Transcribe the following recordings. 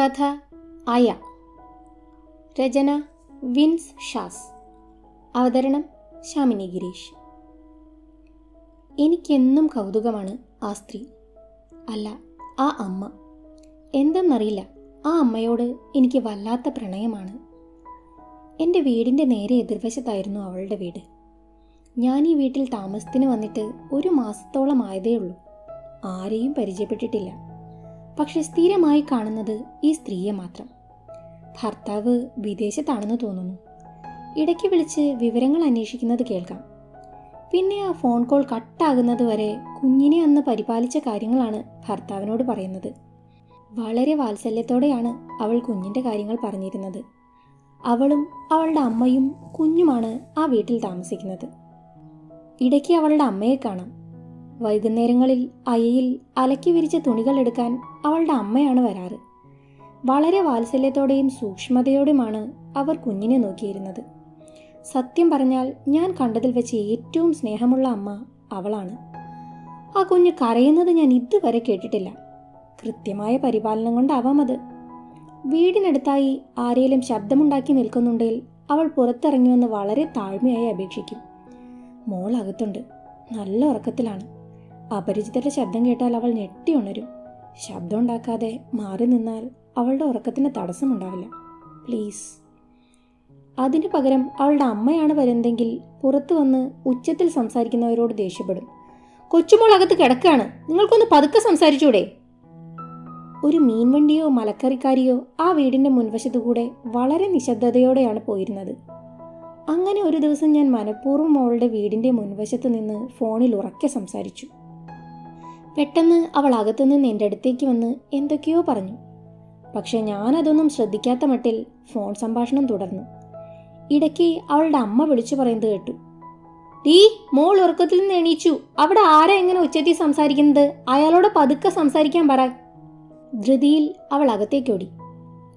കഥ അയ രചന വിൻസ് ഷാസ്. അവതരണം ശാമിനി ഗിരീഷ്. എനിക്കെന്നും കൗതുകമാണ് ആ സ്ത്രീ. അല്ല ആ അമ്മ. എന്തെന്നറിയില്ല ആ അമ്മയോട് എനിക്ക് വല്ലാത്ത പ്രണയമാണ്. എന്റെ വീടിന്റെ നേരെ എതിർവശത്തായിരുന്നു അവളുടെ വീട്. ഞാൻ ഈ വീട്ടിൽ താമസത്തിന് വന്നിട്ട് ഒരു മാസത്തോളം ആയതേ ഉള്ളൂ ആരെയും പരിചയപ്പെട്ടിട്ടില്ല. പക്ഷെ സ്ഥിരമായി കാണുന്നത് ഈ സ്ത്രീയെ മാത്രം. ഭർത്താവ് വിദേശത്താണെന്ന് തോന്നുന്നു. ഇടയ്ക്ക് വിളിച്ച് വിവരങ്ങൾ അന്വേഷിക്കുന്നത് കേൾക്കാം. പിന്നെ ആ ഫോൺ കോൾ കട്ടാകുന്നത് വരെ കുഞ്ഞിനെ അന്ന് പരിപാലിച്ച കാര്യങ്ങളാണ് ഭർത്താവിനോട് പറയുന്നത്. വളരെ വാത്സല്യത്തോടെയാണ് അവൾ കുഞ്ഞിന്റെ കാര്യങ്ങൾ പറഞ്ഞിരുന്നത്. അവളും അവളുടെ അമ്മയും കുഞ്ഞുമാണ് ആ വീട്ടിൽ താമസിക്കുന്നത്. ഇടയ്ക്ക് അവളുടെ അമ്മയെ കാണാം. വൈകുന്നേരങ്ങളിൽ അയയിൽ അലക്കി വിരിച്ച തുണികൾ എടുക്കാൻ അവളുടെ അമ്മയാണ് വരാറ്. വളരെ വാത്സല്യത്തോടെയും സൂക്ഷ്മതയോടെയുമാണ് അവർ കുഞ്ഞിനെ നോക്കിയിരുന്നത്. സത്യം പറഞ്ഞാൽ ഞാൻ കണ്ടതിൽ വെച്ച് ഏറ്റവും സ്നേഹമുള്ള അമ്മ അവളാണ്. ആ കുഞ്ഞ് കരയുന്നത് ഞാൻ ഇതുവരെ കേട്ടിട്ടില്ല. കൃത്യമായ പരിപാലനം കൊണ്ടാവാം അത്. വീടിനടുത്തായി ആരെങ്കിലും ശബ്ദമുണ്ടാക്കി നിൽക്കുന്നുണ്ടെങ്കിൽ അവൾ പുറത്തിറങ്ങുമെന്ന് വളരെ താഴ്മയായി അപേക്ഷിക്കും. മോൾ അകത്തുണ്ട്. നല്ല ഉറക്കത്തിലാണ്. അപരിചിതരുടെ ശബ്ദം കേട്ടാൽ അവൾ ഞെട്ടി ഉണരും. ശബ്ദം ഉണ്ടാക്കാതെ മാറി നിന്നാൽ അവളുടെ ഉറക്കത്തിന് തടസ്സമുണ്ടാവില്ല. പ്ലീസ്. അതിനു പകരം അവളുടെ അമ്മയാണ് വരുന്നതെങ്കിൽ പുറത്തു വന്ന് ഉച്ചത്തിൽ സംസാരിക്കുന്നവരോട് ദേഷ്യപ്പെടും. കൊച്ചുമോൾ അകത്ത് കിടക്കാണ് നിങ്ങൾക്കൊന്ന് പതുക്കെ സംസാരിച്ചൂടെ? ഒരു മീൻവണ്ടിയോ മലക്കറിക്കാരിയോ ആ വീടിന്റെ മുൻവശത്തുകൂടെ വളരെ നിശബ്ദതയോടെയാണ് പോയിരുന്നത്. അങ്ങനെ ഒരു ദിവസം ഞാൻ മനഃപൂർവം അവളുടെ വീടിന്റെ മുൻവശത്ത് നിന്ന് ഫോണിൽ ഉറക്കെ സംസാരിച്ചു. പെട്ടെന്ന് അവൾ അകത്തുനിന്ന് എന്റെ അടുത്തേക്ക് വന്ന് എന്തൊക്കെയോ പറഞ്ഞു. പക്ഷെ ഞാനതൊന്നും ശ്രദ്ധിക്കാത്ത മട്ടിൽ ഫോൺ സംഭാഷണം തുടർന്നു. ഇടയ്ക്ക് അവളുടെ അമ്മ വിളിച്ചു പറയുന്നത് കേട്ടു. ടീ മോൾ ഉറക്കത്തിൽ നിന്ന് എണീച്ചു. അവിടെ ആരാ എങ്ങനെ ഉച്ചത്തിൽ സംസാരിക്കുന്നത്? അയാളോട് പതുക്കെ സംസാരിക്കാൻ പറ. ധൃതിയിൽ അവൾ അകത്തേക്കോടി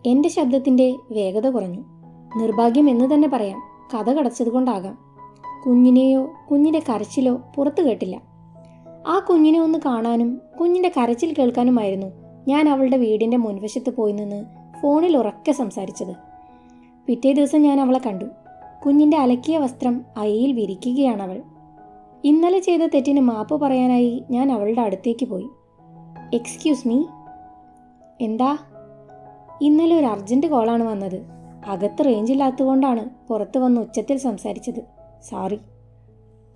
എന്റെ ശബ്ദത്തിന്റെ വേഗത കുറഞ്ഞു. നിർഭാഗ്യം എന്ന് തന്നെ പറയാം. കഥ കടച്ചതുകൊണ്ടാകാം. കുഞ്ഞിനെയോ കുഞ്ഞിന്റെ കരച്ചിലോ പുറത്തു കേട്ടില്ല. ആ കുഞ്ഞിനെ ഒന്ന് കാണാനും കുഞ്ഞിന്റെ കരച്ചിൽ കേൾക്കാനുമായിരുന്നു ഞാൻ അവളുടെ വീടിന്റെ മുൻവശത്ത് പോയി നിന്ന് ഫോണിൽ ഉറക്കെ സംസാരിച്ചത്. പിറ്റേ ദിവസം ഞാൻ അവളെ കണ്ടു. കുഞ്ഞിന്റെ അലക്കിയ വസ്ത്രം അയയിൽ വിരിക്കുകയാണ് അവൾ ഇന്നലെ ചെയ്ത തെറ്റിന് മാപ്പ് പറയാനായി ഞാൻ അവളുടെ അടുത്തേക്ക് പോയി. എക്സ്ക്യൂസ് മീ എന്താ? ഇന്നലെ ഒരു അർജന്റ് കോളാണ് വന്നത്. അകത്ത് റേഞ്ച് ഇല്ലാത്തതുകൊണ്ടാണ് പുറത്ത് വന്ന് ഉച്ചത്തിൽ സംസാരിച്ചത്. സോറി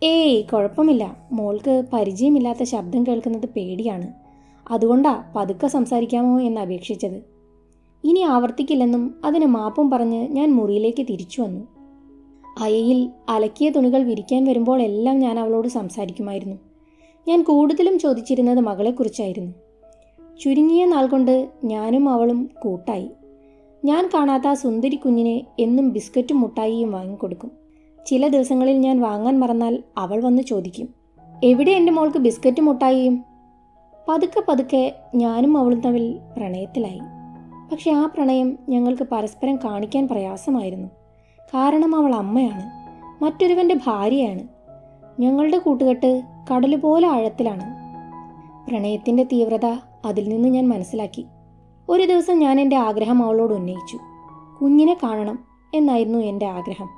ഏയ് കുഴപ്പമില്ല. മോൾക്ക് പരിചയമില്ലാത്ത ശബ്ദം കേൾക്കുന്നത് പേടിയാണ്. അതുകൊണ്ടാ പതുക്കെ സംസാരിക്കാമോ എന്ന് അപേക്ഷിച്ചത്. ഇനി ആവർത്തിക്കില്ലെന്നും അതിന് മാപ്പും പറഞ്ഞ് ഞാൻ മുറിയിലേക്ക് തിരിച്ചു വന്നു. അയയിൽ അലക്കിയ തുണികൾ വിരിക്കാൻ വരുമ്പോൾ എല്ലാം ഞാൻ അവളോട് സംസാരിക്കുമായിരുന്നു. ഞാൻ കൂടുതലും ചോദിച്ചിരുന്നത് മകളെക്കുറിച്ചായിരുന്നു. ചുരുങ്ങിയ നാൾ കൊണ്ട് ഞാനും അവളും കൂട്ടായി. ഞാൻ കാണാത്ത സുന്ദരി കുഞ്ഞിനെ എന്നും ബിസ്ക്കറ്റും മുട്ടായിയും വാങ്ങിക്കൊടുക്കും. ചില ദിവസങ്ങളിൽ ഞാൻ വാങ്ങാൻ മറന്നാൽ അവൾ വന്ന് ചോദിക്കും എവിടെ എന്റെ മോൾക്ക് ബിസ്ക്കറ്റ് മുട്ടായിയും പതുക്കെ പതുക്കെ ഞാനും അവളും തമ്മിൽ പ്രണയത്തിലായി. പക്ഷെ ആ പ്രണയം ഞങ്ങൾക്ക് പരസ്പരം കാണിക്കാൻ പ്രയാസമായിരുന്നു. കാരണം അവൾ അമ്മയാണ് മറ്റൊരുവന്റെ ഭാര്യയാണ്. ഞങ്ങളുടെ കൂട്ടുകെട്ട് കടൽ പോലെ ആഴത്തിലാണ്. പ്രണയത്തിന്റെ തീവ്രത അതിൽ നിന്ന് ഞാൻ മനസ്സിലാക്കി. ഒരു ദിവസം ഞാൻ എന്റെ ആഗ്രഹം അവളോട് ഉന്നയിച്ചു. കുഞ്ഞിനെ കാണണം എന്നായിരുന്നു എന്റെ ആഗ്രഹം.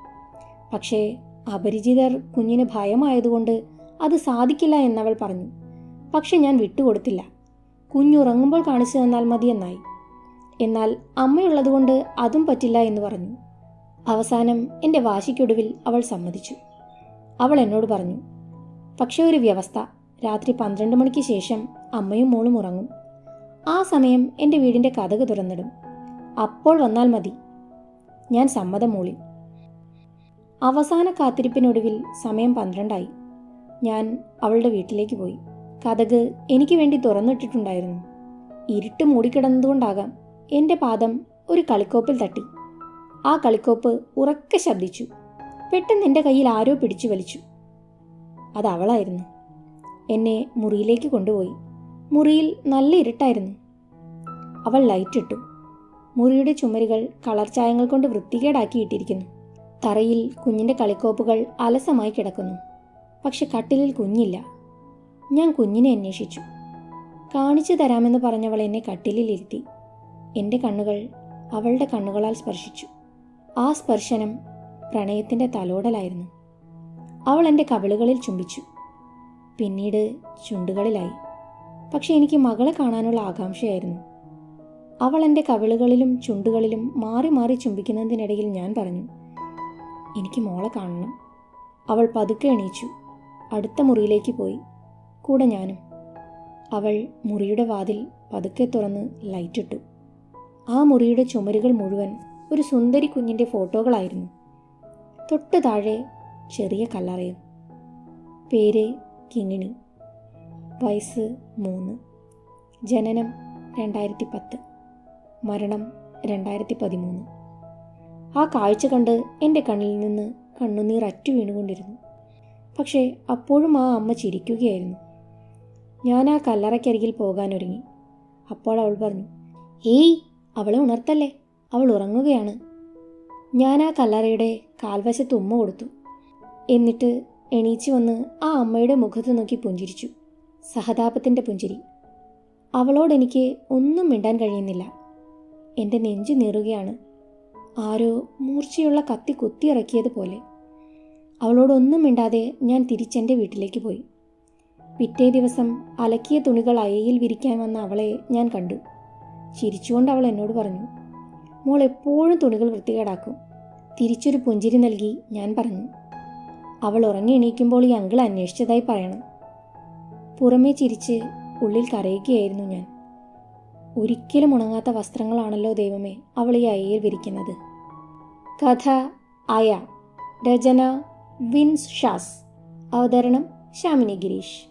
പക്ഷേ അപരിചിതർ കുഞ്ഞിന് ഭയമായതുകൊണ്ട് അത് സാധിക്കില്ല എന്നവൾ പറഞ്ഞു. പക്ഷെ ഞാൻ വിട്ടുകൊടുത്തില്ല. കുഞ്ഞുറങ്ങുമ്പോൾ കാണിച്ചു തന്നാൽ മതിയെന്നായി. എന്നാൽ അമ്മയുള്ളതുകൊണ്ട് അതും പറ്റില്ല എന്ന് പറഞ്ഞു. അവസാനം എന്റെ വാശിക്കൊടുവിൽ അവൾ സമ്മതിച്ചു. അവൾ എന്നോട് പറഞ്ഞു പക്ഷേ ഒരു വ്യവസ്ഥ. രാത്രി പന്ത്രണ്ട് മണിക്ക് ശേഷം അമ്മയും മോളും ഉറങ്ങും. ആ സമയം എന്റെ വീടിന്റെ കഥക് തുറന്നിടും. അപ്പോൾ വന്നാൽ മതി. ഞാൻ സമ്മതം മൂളി. അവസാന കാത്തിരിപ്പിനൊടുവിൽ സമയം പന്ത്രണ്ടായി. ഞാൻ അവളുടെ വീട്ടിലേക്ക് പോയി. കഥക് എനിക്ക് വേണ്ടി തുറന്നിട്ടിട്ടുണ്ടായിരുന്നു. ഇരുട്ട് മൂടിക്കിടന്നതുകൊണ്ടാകാം എന്റെ പാദം ഒരു കളിക്കോപ്പിൽ തട്ടി. ആ കളിക്കോപ്പ് ഉറക്കെ ശബ്ദിച്ചു. പെട്ടെന്ന് എന്റെ കയ്യിൽ ആരോ പിടിച്ചു വലിച്ചു. അത് അവളായിരുന്നു. എന്നെ മുറിയിലേക്ക് കൊണ്ടുപോയി. മുറിയിൽ നല്ല ഇരുട്ടായിരുന്നു. അവൾ ലൈറ്റ് ഇട്ടു മുറിയുടെ ചുമരുകൾ കളർ ചായങ്ങൾ കൊണ്ട് വൃത്തികേടാക്കിയിട്ടിരിക്കുന്നു. തറയിൽ കുഞ്ഞിന്റെ കളിക്കോപ്പുകൾ അലസമായി കിടക്കുന്നു. പക്ഷെ കട്ടിലിൽ കുഞ്ഞില്ല. ഞാൻ കുഞ്ഞിനെ അന്വേഷിച്ചു. കാണിച്ചു തരാമെന്ന് പറഞ്ഞവൾ എന്നെ കട്ടിലിൽ ഇരുത്തി എന്റെ കണ്ണുകൾ അവളുടെ കണ്ണുകളാൽ സ്പർശിച്ചു. ആ സ്പർശനം പ്രണയത്തിന്റെ തലോടലായിരുന്നു. അവൾ എന്റെ കവിളുകളിൽ ചുംബിച്ചു. പിന്നീട് ചുണ്ടുകളിലായി. പക്ഷെ എനിക്ക് മകളെ കാണാനുള്ള ആകാംക്ഷയായിരുന്നു. അവൾ എന്റെ കവിളുകളിലും ചുണ്ടുകളിലും മാറി മാറി ചുംബിക്കുന്നതിനിടയിൽ ഞാൻ പറഞ്ഞു എനിക്ക് മോളെ കാണണം. അവൾ പതുക്കെ എണീച്ചു. അടുത്ത മുറിയിലേക്ക് പോയി. കൂടെ ഞാനും. അവൾ മുറിയുടെ വാതിൽ പതുക്കെ തുറന്ന് ലൈറ്റിട്ടു. ആ മുറിയുടെ ചുമരുകൾ മുഴുവൻ ഒരു സുന്ദരി കുഞ്ഞിന്റെ ഫോട്ടോകളായിരുന്നു. തൊട്ടു താഴെ ചെറിയ കല്ലറയും. പേര് കിങ്ങിണി. വയസ്സ് മൂന്ന്. ജനനം രണ്ടായിരത്തി പത്ത്. മരണം രണ്ടായിരത്തി പതിമൂന്ന്. ആ കാഴ്ച കണ്ട് എന്റെ കണ്ണിൽ നിന്ന് കണ്ണുനീർ അറ്റു വീണുകൊണ്ടിരുന്നു. പക്ഷേ അപ്പോഴും ആ അമ്മ ചിരിക്കുകയായിരുന്നു. ഞാൻ ആ കല്ലറയ്ക്കരികിൽ പോകാനൊരുങ്ങി. അപ്പോൾ അവൾ പറഞ്ഞു ഏയ് അവളെ ഉണർത്തല്ലേ? അവൾ ഉറങ്ങുകയാണ്. ഞാൻ ആ കല്ലറയുടെ കാൽവശത്ത് ഉമ്മ കൊടുത്തു. എന്നിട്ട് എണീച്ചു വന്ന് ആ അമ്മയുടെ മുഖത്ത് നോക്കി പുഞ്ചിരിച്ചു. സഹതാപത്തിന്റെ പുഞ്ചിരി. അവളോടെനിക്ക് ഒന്നും മിണ്ടാൻ കഴിയുന്നില്ല. എന്റെ നെഞ്ചു നീറുകയാണ്. ആരോ മൂർച്ചയുള്ള കത്തി കുത്തിയിറക്കിയതുപോലെ അവളോടൊന്നും മിണ്ടാതെ ഞാൻ തിരിച്ചെന്റെ വീട്ടിലേക്ക് പോയി. പിറ്റേ ദിവസം അലക്കിയ തുണികൾ അയയിൽ വിരിക്കാൻ വന്ന അവളെ ഞാൻ കണ്ടു. ചിരിച്ചുകൊണ്ട് അവൾ എന്നോട് പറഞ്ഞു മോൾ എപ്പോഴും തുണികൾ വൃത്തികേടാക്കും. തിരിച്ചൊരു പുഞ്ചിരി നൽകി ഞാൻ പറഞ്ഞു അവൾ ഉറങ്ങി എണീക്കുമ്പോൾ ഈ അങ്കിൾ അന്വേഷിച്ചതായി പറയണം. പുറമേ ചിരിച്ച് ഉള്ളിൽ കരയുകയായിരുന്നു ഞാൻ. ഒരിക്കലും ഉണങ്ങാത്ത വസ്ത്രങ്ങളാണല്ലോ ദൈവമേ അവൾ ഈ അയയിൽ വിരിക്കുന്നത്. കഥ അയ. രചന വിൻസ് ഷാസ്. അവതരണം ശാമിനി ഗിരീഷ്.